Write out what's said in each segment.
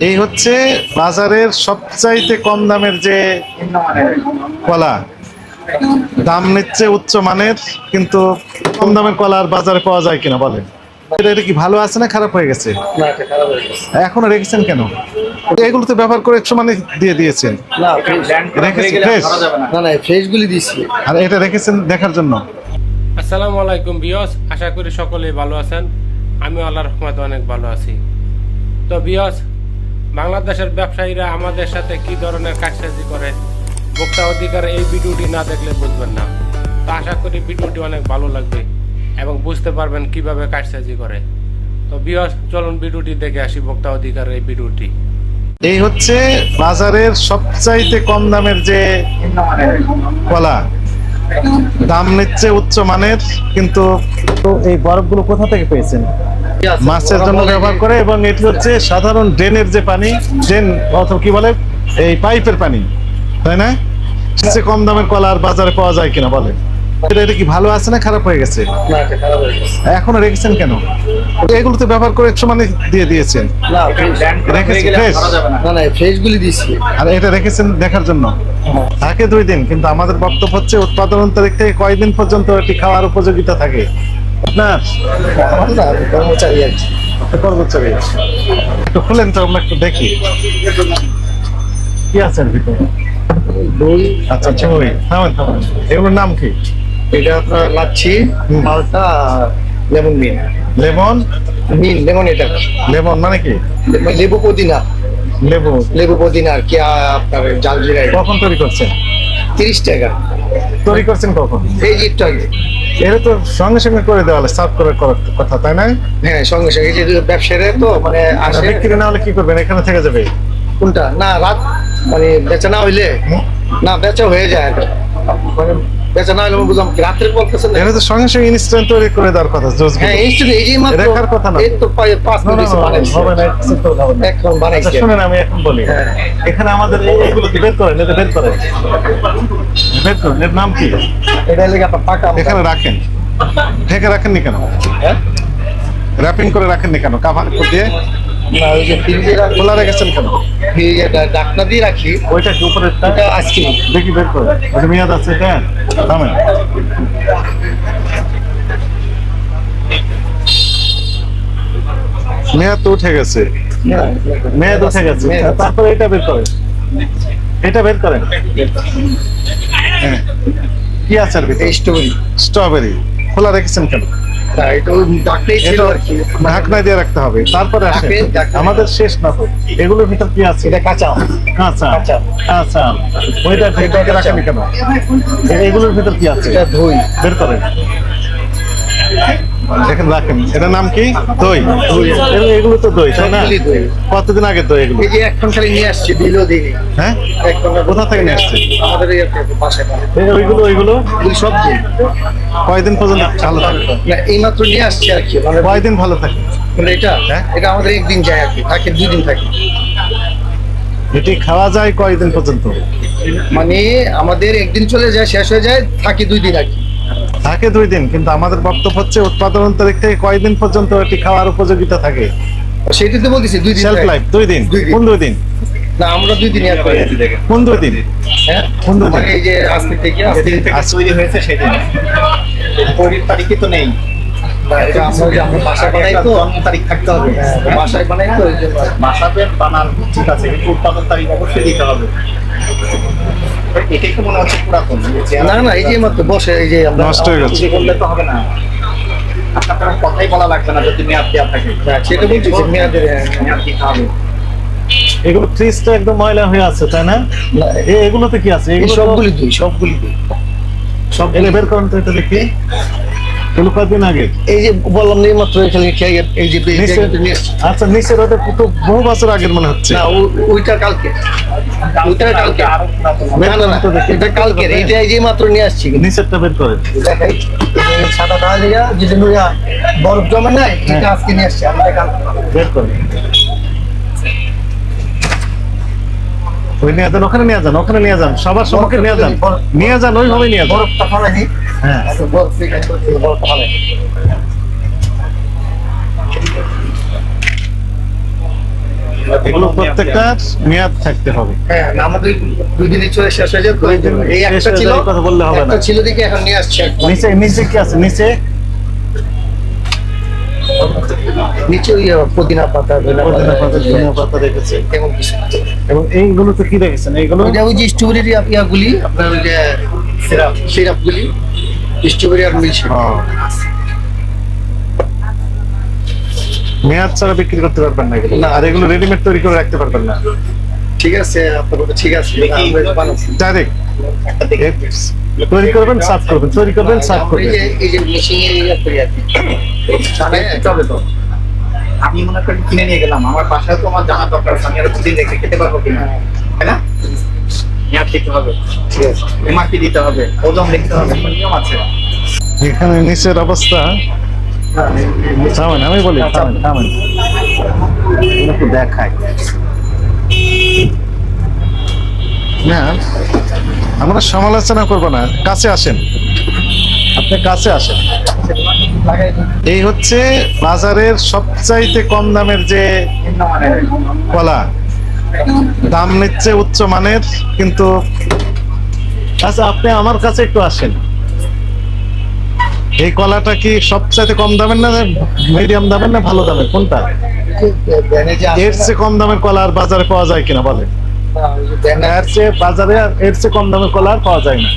এই হচ্ছে বাজারের সবচাইতে কম দামের যে কলা। দাম নিচ্ছে উচ্চ মানের কিন্তু কম দামের কলা আর বাজারে পাওয়া যায় কিনা বলেন। এটা এটা কি ভালো আছে না খারাপ হয়ে গেছে? না এটা খারাপ হয়ে গেছে। এখনও রেখেছেন কেন? এগুলো তো ব্যবহার করে একশো মানে দিয়ে দিয়েছেন। না ফ্রেশ না। না ফ্রেশগুলি দিচ্ছি আর এটা রেখেছেন দেখার জন্য? আসসালামু আলাইকুম বিয়স আশা করি সকলেই ভালো আছেন। আমি আল্লাহ রহমতে অনেক ভালো আছি। তো বিয়স বাংলাদেশের ব্যবসায়ীরা আমাদের সাথে কি ধরনের কাজসাজি করে, ভোক্তা অধিকার এই ভিডিওটি না দেখলে বুঝবেন না। তো আশা করি ভিডিওটি অনেক ভালো লাগবে এবং বুঝতে পারবেন কীভাবে কাজসাজি করে। তো বিয়স চলুন ভিডিওটি দেখে আসি ভোক্তা অধিকার এই ভিডিওটি। এই হচ্ছে বাজারের সবচাইতে কম দামের যে কলা। দাম নিচ্ছে উচ্চ মানের, কিন্তু এই বরফগুলো কোথা থেকে পেয়েছেন? মাছের জন্য ব্যবহার করে এবং এটি হচ্ছে সাধারণ ড্রেনের যে পানি ড্রেন অথবা কি বলে এই পাইপের পানি তাই না? সবচেয়ে কম দামের কলা আর বাজারে পাওয়া যায় কিনা বলে এটা এটা কি ভালো আছে না খারাপ হয়ে গেছে? হয়ে এখনও রেখেছেন কেন? এগুলো তো ব্যবহার করে একশো মানে দিয়ে দিয়েছেন। ফ্রেশ? না। না আর এটা রেখেছেন দেখার জন্য? থাকে দুই দিন কিন্তু আমাদের বক্তব্য হচ্ছে উৎপাদন তারিখ থেকে কয়দিন পর্যন্ত এটি খাওয়ার উপযোগিতা থাকে? আপনার আমার না আমি কর্মচারী আছি। কর্মচারী একটু খুলেন তো আমরা একটু দেখি। কি আছে এর ভিতরে দই আচ্ছা আচ্ছা থামেন থামেন। এগুলোর নাম কি? এটা আপনার লাচ্ছি। মালটা lemon mint. Lemon? Mint lemon এটা। লেমন মানে কি? লেবু পুদিনা। লেবু। লেবু পুদিনা আর কি আপনার জাল জিরা কখন তৈরি করছেন? তিরিশ টাকা। তৈরি করছেন কখন? এই একটু আগে। এটা তো সঙ্গে সঙ্গে করে দেওয়া সার্ভ করার কথা তাই না? হ্যাঁ সঙ্গে সঙ্গে। যে ব্যবসায়ীরা তো মানে আর আসে। বিক্রি না হলে কি করবেন? এখানে থেকে যাবে? কোনটা? না রাত মানে বেচা না হইলে? না বেচা হয়ে যায়। মানে বেচা না হইলে বুঝলাম কি রাত্রে বলতেছেন এটা তো সঙ্গে সঙ্গে ইনস্ট্যান্ট তৈরি করে দেওয়ার কথা জুস হ্যাঁ এই এই যে মাত্র রেখার কথা না। এই তো পাঁচ- পাঁচ না, না, মিনিট বানাইছে হবে না, কিছু তো হবে না। এখন আচ্ছা বানাইছে শুনেন আমি এখন বলি। হ্যাঁ। এখানে আমাদের এই- এইগুলো বের করেন এটা বের করেন। বের করেন এর নাম কি? এটা লেগে আপনার পাকা এখানে রাখেন। ঢেকে রাখেননি কেন? হ্যাঁ? র্যাপিং করে রাখেননি কেন? কাভার দিয়ে না ওই যে ফ্রিজে খোলা রেখেছেন কেন? ফ্রিজে দিয়ে রাখি ওইটা কি উপরে ওটা আইসক্রিম দেখি বের করে। ওটা মেয়াদ আছে এটা? থামেন মেয়াদ তো উঠে গেছে। মেয়াদ উঠে গেছে। তারপরে এটা বের করেন। এটা বের করেন। হ্যাঁ। কি আছে আর স্ট্রবেরি স্ট্রবেরি খোলা রেখেছেন কেন? ঢাকনা দিয়ে রাখতে হবে। তারপরে আমাদের শেষ না তো এগুলোর ভিতর কি আছে? এটা। কাঁচা কাঁচা। আচ্ছা ওইটা ঢেকে রাখেনি কেন? এগুলোর ভিতর কি আছে? এটা ধুই। বের করেন। দেখেন রাখেন। এটার নাম কি? দই। এগুলো- তো দই তাই না? কতদিন আগে দই এগুলো? এই যে এখন খালি নিয়ে আসছি দিইনি। হ্যাঁ? কোথা থেকে নিয়ে আসছে আমাদের এই বাসায় ওইগুলো ওইগুলো? সব দিই কয়দিন পর্যন্ত ভালো থাকে? না নিয়ে আসছি আর কি মানে কয়দিন ভালো থাকে? মানে এটা হ্যাঁ? এটা আমাদের একদিন যায় আর কি থাকে দুই দিন থাকে। এটি খাওয়া যায় কয়দিন পর্যন্ত? মানে আমাদের একদিন চলে যায় শেষ হয়ে যায় থাকে দুই দিন আর কি। থাকে দুই দিন কিন্তু আমাদের বক্তব্য হচ্ছে উৎপাদন তারিখ থেকে কয়দিন পর্যন্ত এটি খাওয়ার উপযোগিতা থাকে? সেটা তো বলতেছি দুই দিন সেলফ লাইফ দুই দিন। কোন দুই দিন? না আমরা দুই দিন আর করি। কোন দুই দিন? হ্যাঁ? কোন দুই দিন? এই যে আজকে থেকে আজকে আজ- তৈরি হয়েছে সেদিন। তৈরির তো নেই। বানান ঠিক আছে কিন্তু উৎপাদন তারিখ অবশ্যই দিতে হবে। এটাই তো মনে হচ্ছে পুরাতন না না এই যে মাত্র বসে এই যে নষ্ট হয়ে গেছে। চুরি তো হবে না। আপনার কথাই বলা লাগবে না যদি মেয়াদ থাকে। হ্যাঁ, সেটা বলছি যে মেয়াদের মেয়াদ দিতে হবে। এগুলো ফ্রিজটা একদম ময়লা হয়ে আছে তাই না? এগুলোতে কি আছে? এগুলো সবগুলি দুই সবগুলি দুই। সব এলে বের করেন তো এটা দেখি। এগুলো আগে? এই যে বললাম মাত্র এখানে এই যে। আচ্ছা নিচের ওটা তো বহু বছর আগের মনে হচ্ছে। না ওইটা কালকে। ওইটা কালকে। না না না এটা কালকে। এটা এই যে মাত্র নিয়ে আসছি। নিচেরটা বের করে। দেখাই। সাদা যেটা নুয়া বরফ জমে নাই এটা আজকে নিয়ে আসছি আমি এটা কালকে। বের করে। ওই নিয়ে যান ওখানে নিয়ে যান ওখানে নিয়ে যান সবার সম্মুখে নিয়ে যান। নিয়ে যান ওইভাবে নিয়ে যান। বরফটা ফালাই দিই। হ্যাঁ। আচ্ছা, বরফ থেকে বরফটা ফালাই দিই। এগুলো প্রত্যেকটার মেয়াদ থাকতে হবে। হ্যাঁ আমাদের দুই দিনে চলে শেষ হয়ে যাবে। এই একটা ছিল কথা বললে হবে না। ছিল দেখে এখন নিয়ে আসছে নিচে নিচে কি আছে? নিচে? নিচে পুদিনা পাতা পুদিনা পাতা, পাতা, ধনিয়া পাতা রেখেছে এমন কিছু এবং এইগুলো তো কি রেখেছেন এইগুলো ওই যে স্ট্রবেরি ইয়াগুলি আপনার যে সিরাপ সিরাপ গুলি স্ট্রবেরি আর মিল্ক মেয়াদ ছাড়া বিক্রি করতে পারবেন না না। আর এগুলো রেডিমেড তৈরি করে রাখতে পারবেন না। ঠিক আছে আপনার ঠিক আছে দেখি। আমরা বানাচ্ছি। ডাইরেক্ট তৈরি করবেন করবেন তৈরি করবেন সার্ভ আমরা এই যে এই যে মেশিনে ইয়ে করি আর তো? আমি মনে করি কিনে নিয়ে গেলাম। আমার বাসায় তো আমার জানা দরকার আমি আর দুদিন রেখে খেতে পারব কিনা। তাই না? মেয়াদ দিতে হবে। এমআরপি দিতে হবে ওজন দেখতে হবে নিয়ম আছে। এখানে নিচের অবস্থা? থামেন আমি বলি থামেন থামেন। এগুলো একটু দেখাই। না আমরা সমালোচনা করব না। কাছে আসেন। আপনি কাছে আসেন। এই হচ্ছে বাজারের সবচাইতে কম দামের যে কলা। দাম নিচ্ছে উচ্চ মানের, কিন্তু আচ্ছা আপনি আমার কাছে একটু আসেন। এই কলাটা কি সবচাইতে কম দামের না মিডিয়াম দামের না ভালো দামের? কোনটা? এর চেয়ে কম দামের কলা আর বাজারে পাওয়া যায় কিনা বলে বাজারে এর চেয়ে কম দামের কলা আর পাওয়া যায় না।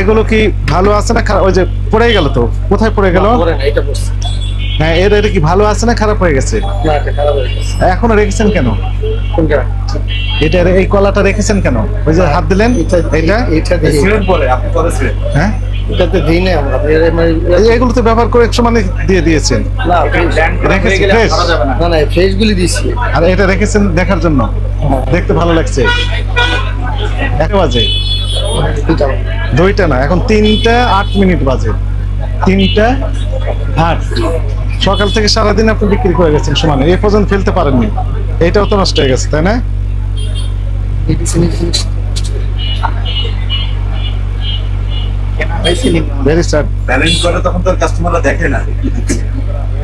এগুলো কি ভালো আছে না ওই যে পড়ে গেল তো? কোথায় পড়ে গেল। হ্যাঁ এর এটা কি ভালো আছে না খারাপ হয়ে গেছে? না, এটা খারাপ হয়ে গেছে। এখনও রেখেছেন কেন? এটা এই কলাটা রেখেছেন কেন? ওই যে হাত দিলেন এটা- এটা। আপনি পরে সিমেন্ট? হ্যাঁ? এটাতে দিই না আমরা। এগুলো তো ব্যবহার করে একশো মানে দিয়ে দিয়েছেন। না, না। দিছি। আর এটা রেখেছেন দেখার জন্য। দেখতে ভালো লাগছে। এক বাজে। দুইটা। দুইটা না এখন তিনটা আট মিনিট বাজে। তিনটা আট। সকাল থেকে সারাদিন আপনি বিক্রি করে গেছেন সমানে। এই পর্যন্ত ফেলতে পারেননি। এটাও তো নষ্ট হয়ে গেছে তাই না?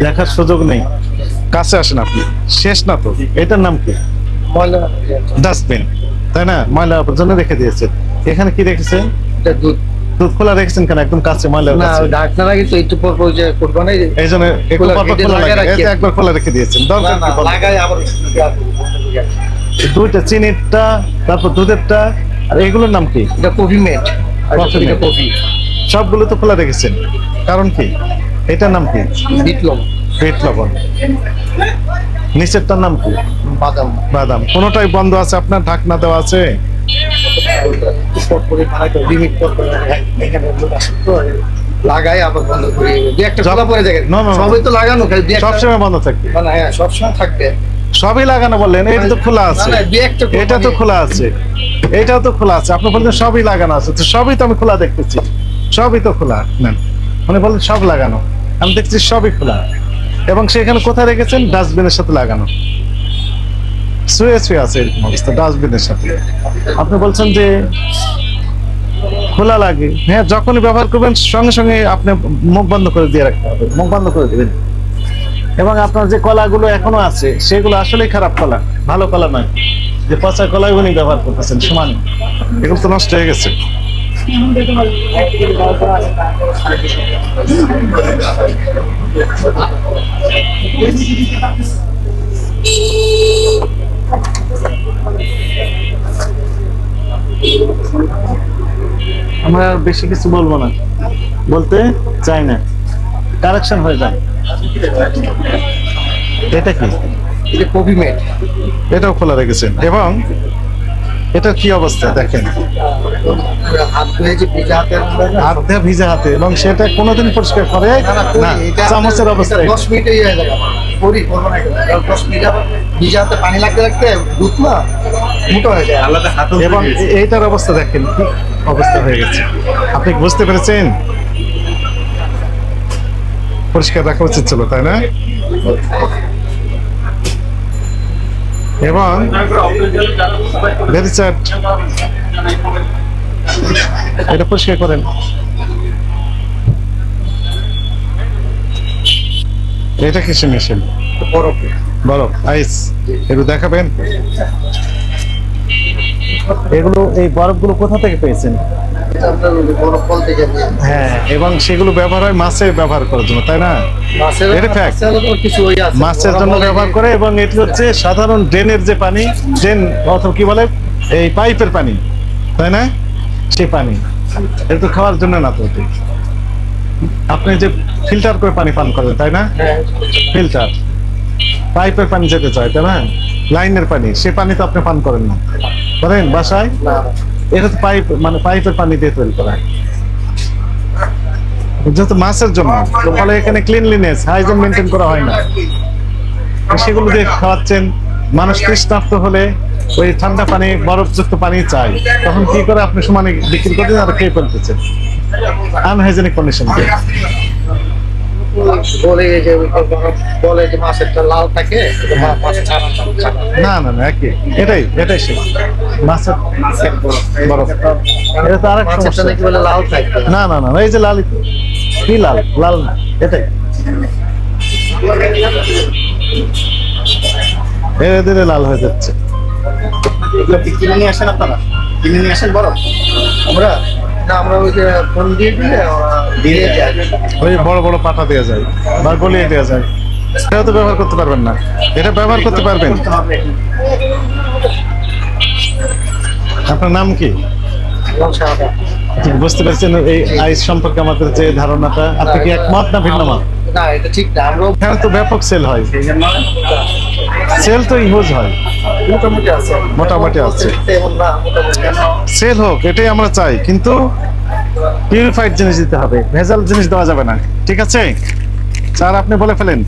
দেখার সুযোগ নেই। কাছে আসেন আপনি। শেষ না তো। এটার নাম কি? ময়লা, ডাস্টবিন তাই না? ময়লা আবর্জনা রেখে দিয়েছে এখানে কি রেখেছে দুধ। দুধ খোলা রেখেছেন কেন? একদম কাছে ময়লা না, ডাক্তার আগে তো একটু পর পর যে করব না, এই জন্য একটু পরপর এটা খোলা রাখি। একবার খোলা রেখে দিয়েছেন। দরকার কি লাগাই আবার দুইটা চিনিরটা তারপর দুধেরটা আর এগুলোর নাম কি? এটা কফি মেট। এটা কফি। সবগুলো তো খোলা রেখেছেন। কারণ কি? এটার নাম কি? পেট লবণ। নিচেরটার নাম কি? বাদাম। বাদাম। কোনোটাই বন্ধ আছে? আপনার ঢাকনা দেওয়া আছে? করে লিমিট করে এখানে লোক আসে তো, লাগাই আবার বন্ধ করে দু একটা খোলা পড়ে যায় No, no, no. সবই তো লাগানো খালি দু একটা- সবসময় বন্ধ থাকবে। না, না, হ্যাঁ সবসময় থাকবে। সবই লাগানো বললেন এটা তো খোলা আছে। এটা তো খোলা এটাও তো খোলা আছে। আপনি বলছেন সবই লাগানো আছে তো সবই তো আমি খোলা দেখতেছি। সবই তো খোলা নেন। মানে বলেন সব লাগানো। আমি দেখছি সবই খোলা। এবং সেখানে কোথায় রেখেছেন? ডাস্টবিনের সাথে লাগানো। শুয়ে শুয়ে আছে এরকম অবস্থা ডাস্টবিনের সাথে। আপনি বলছেন যে খোলা লাগে। হ্যাঁ যখনই ব্যবহার করবেন, সঙ্গে সঙ্গে আপনি মুখ বন্ধ করে দিয়ে রাখতে হবে। মুখ বন্ধ করে দিবেন। এবং আপনার যে কলাগুলো এখনও আছে, সেগুলো আসলেই খারাপ কলা, ভালো কলা নয়। যে পচা উনি ব্যবহার করতেছেন, সমান। এগুলো তো নষ্ট হয়ে গেছে। আমরা বেশি কিছু বলব না। বলতে চাই না। কারেকশন হয়ে যায়। এটা কি? এটা মেট। এটাও খোলা রেখেছেন। এবং এটা কি অবস্থা দেখেন। হাত ভিজা হাতে ভিজে হাতে। এবং সেটা কোনোদিন পরিষ্কার করে না, চামচের অবস্থা দশ মিনিটে করি, করব না দশ মিনিট আবার হাতে পানি লাগতে লাগতে দুধ না মোটা হয়ে যায়। আলাদা এবং এইটার অবস্থা দেখেন কি অবস্থা হয়ে গেছে। আপনি বুঝতে পেরেছেন? পরিষ্কার রাখা উচিত ছিল তাই না? এবং এটা পরিষ্কার করেন। এটা কিসে মেশিন বরফ। বরফ আইস একটু দেখাবেন? এগুলো এই বরফগুলো কোথা থেকে পেয়েছেন? হ্যাঁ এবং সেগুলো ব্যবহার হয় মাছে ব্যবহার করার জন্য তাই না? মাছের। মাছের মাছের জন্য ব্যবহার করে এবং এটি হচ্ছে সাধারণ ড্রেনের যে পানি ড্রেন অথবা কি বলে এই পাইপের পানি তাই না? সেই পানি। এটা তো খাওয়ার জন্য না তো আপনি যে ফিল্টার করে পানি পান করেন তাই না? হ্যাঁ, ফিল্টার। পাইপের পানি যেতে চায় তাই না? লাইনের পানি সে পানি তো আপনি পান করেন না। করেন বাসায়। এটা তো পাইপ মানে পাইপের পানি দিয়ে তৈরি করা। যেহেতু মাছের জন্য। ফলে এখানে ক্লিনলিনেস হাইজিন মেনটেন করা হয় না। সেগুলো দিয়ে খাওয়াচ্ছেন। মানুষ তৃষ্ণার্ত হলে ওই ঠান্ডা পানি বরফযুক্ত পানি চাই তখন কি করে আপনি সমানে বিক্রি করে আর খেয়ে ফেলতেছেন? আনহাইজেনিক কন্ডিশন বলে যে বলে যে মাছেরটা লাল থাকে। না না না একই। এটাই এটাই সে মাছের বরফ এটা তো আরেক সমস্যা। বলে লাল থাকে? না না না এই যে লালই তো কি লাল? লাল না এটাই। ধীরে ধীরে লাল হয়ে যাচ্ছে। কিনে নিয়ে আসেন আপনারা? কিনে নিয়ে আসেন বরফ আমরা না আমরা ওই যে ফোন দিয়ে দিলে দিয়ে ওই বড় বড় পাটা দেওয়া যায় বা গলিয়ে দেওয়া যায়। এটাও তো ব্যবহার করতে পারবেন না। এটা ব্যবহার করতে পারবেন। আপনার নাম কি? আপনি বুঝতে পারছেন এই আইস সম্পর্কে আমাদের যে ধারণাটা। আপনি কি একমত না ভিন্ন মত? না এটা ঠিক না। এখানে তো ব্যাপক সেল হয়। সেল তো ইউজ হয়। মোটামুটি আছে। মোটামুটি আছে। সেল হোক এটাই আমরা চাই। কিন্তু পিউরিফাইড জিনিস দিতে হবে। ভেজাল জিনিস দেওয়া যাবে না। ঠিক আছে? স্যার, আপনি বলে ফেলেন।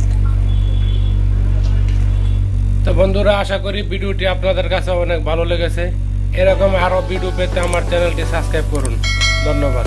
তো বন্ধুরা, আশা করি ভিডিওটি আপনাদের কাছে অনেক ভালো লেগেছে। এরকম আরও ভিডিও পেতে আমার চ্যানেলটি সাবস্ক্রাইব করুন। ধন্যবাদ।